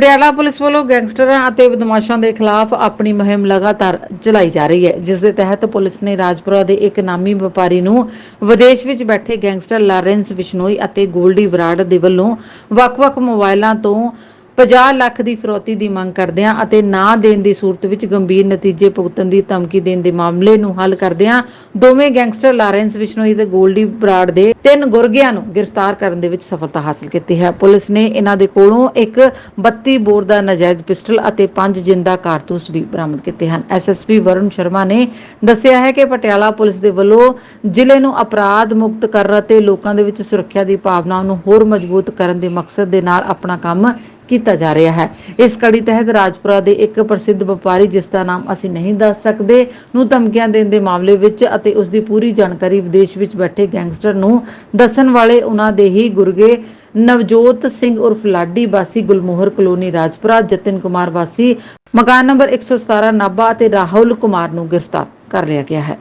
Patiala police ਵੱਲੋਂ ਗੈਂਗਸਟਰਾਂ ਅਤੇ ਬਦਮਾਸ਼ਾਂ ਦੇ ਖਿਲਾਫ ਆਪਣੀ ਮੁਹਿੰਮ ਲਗਾਤਾਰ ਚਲਾਈ ਜਾ ਰਹੀ ਹੈ। ਜਿਸ ਦੇ ਤਹਿਤ ਪੁਲਿਸ ਨੇ ਰਾਜਪੁਰਾ ਦੇ ਇੱਕ ਨਾਮੀ ਵਪਾਰੀ ਨੂੰ ਵਿਦੇਸ਼ ਵਿੱਚ ਬੈਠੇ ਗੈਂਗਸਟਰ ਲਾਰੈਂਸ ਬਿਸ਼ਨੋਈ ਅਤੇ ਗੋਲਡੀ ਬਰਾੜ ਦੇ ਵੱਲੋਂ ਵੱਖ-ਵੱਖ ਮੋਬਾਈਲਾਂ ਤੋਂ 50 ਲੱਖ ਦੀ ਫਰੋਤੀ ਦੀ ਮੰਗ ਕਰਦਿਆਂ ਅਤੇ ਨਾ ਦੇਣ ਦੀ ਸੂਰਤ ਵਿੱਚ ਗੰਭੀਰ ਨਤੀਜੇ ਭੁਗਤਣ ਦੀ ਧਮਕੀ ਦੇਣ ਦੇ ਮਾਮਲੇ ਨੂੰ ਹੱਲ ਕਰਦਿਆਂ ਦੋਵੇਂ ਗੈਂਗਸਟਰ ਲਾਰੈਂਸ ਬਿਸ਼ਨੋਈ ਤੇ ਗੋਲਡੀ ਬਰਾੜ ਦੇ ਤਿੰਨ ਗੁਰਗਿਆਂ ਨੂੰ ਗ੍ਰਿਫਤਾਰ ਕਰਨ ਦੇ ਵਿੱਚ ਸਫਲਤਾ ਹਾਸਲ ਕੀਤੀ ਹੈ। ਪੁਲਿਸ ਨੇ ਇਹਨਾਂ ਦੇ ਕੋਲੋਂ ਇੱਕ 32 ਬੋਰ ਦਾ ਨਾਜਾਇਜ਼ ਪਿਸਟਲ ਅਤੇ ਪੰਜ ਜਿੰਦਾ ਕਾਰਤੂਸ ਵੀ ਬਰਾਮਦ ਕੀਤੇ ਹਨ। ਐਸਐਸਪੀ ਵਰੁਣ ਸ਼ਰਮਾ ਨੇ ਦੱਸਿਆ ਹੈ ਕਿ ਪਟਿਆਲਾ ਪੁਲਿਸ ਦੇ ਵੱਲੋਂ ਜ਼ਿਲ੍ਹੇ ਨੂੰ ਅਪਰਾਧ ਮੁਕਤ ਕਰਨ ਅਤੇ ਲੋਕਾਂ ਦੇ ਵਿੱਚ ਸੁਰੱਖਿਆ ਦੀ ਭਾਵਨਾ ਨੂੰ ਹੋਰ ਮਜ਼ਬੂਤ ਕਰਨ ਦੇ ਮਕਸਦ ਦੇ ਨਾਲ ਆਪਣਾ ਕੰਮ ਕੀਤਾ ਜਾ ਰਿਹਾ ਹੈ। ਇਸ ਕੜੀ ਤਹਿਤ ਰਾਜਪੁਰਾ ਦੇ ਇੱਕ ਪ੍ਰਸਿੱਧ ਵਪਾਰੀ, ਜਿਸ ਦਾ ਨਾਮ ਅਸੀਂ ਨਹੀਂ ਦੱਸ ਸਕਦੇ, ਨੂੰ ਧਮਕੀਆਂ ਦੇਣ ਦੇ ਮਾਮਲੇ ਵਿੱਚ ਅਤੇ ਉਸ ਦੀ ਪੂਰੀ ਜਾਣਕਾਰੀ ਵਿਦੇਸ਼ ਵਿੱਚ ਬੈਠੇ ਗੈਂਗਸਟਰ ਨੂੰ ਦੱਸਣ ਵਾਲੇ ਉਹਨਾਂ ਦੇ ਹੀ ਗੁਰਗੇ ਨਵਜੋਤ ਸਿੰਘ ਉਰਫ ਲਾਡੀ ਵਾਸੀ ਗੁਲਮੋਹਰ ਕਲੋਨੀ ਰਾਜਪੁਰਾ, ਜਤਨ ਕੁਮਾਰ ਵਾਸੀ, ਮਕਾਨ ਨੰਬਰ 117 ਨਾਭਾ ਅਤੇ ਰਾਹੁਲ ਕੁਮਾਰ ਨੂੰ ਗ੍ਰਿਫਤਾਰ ਕਰ ਲਿਆ ਗਿਆ ਹੈ।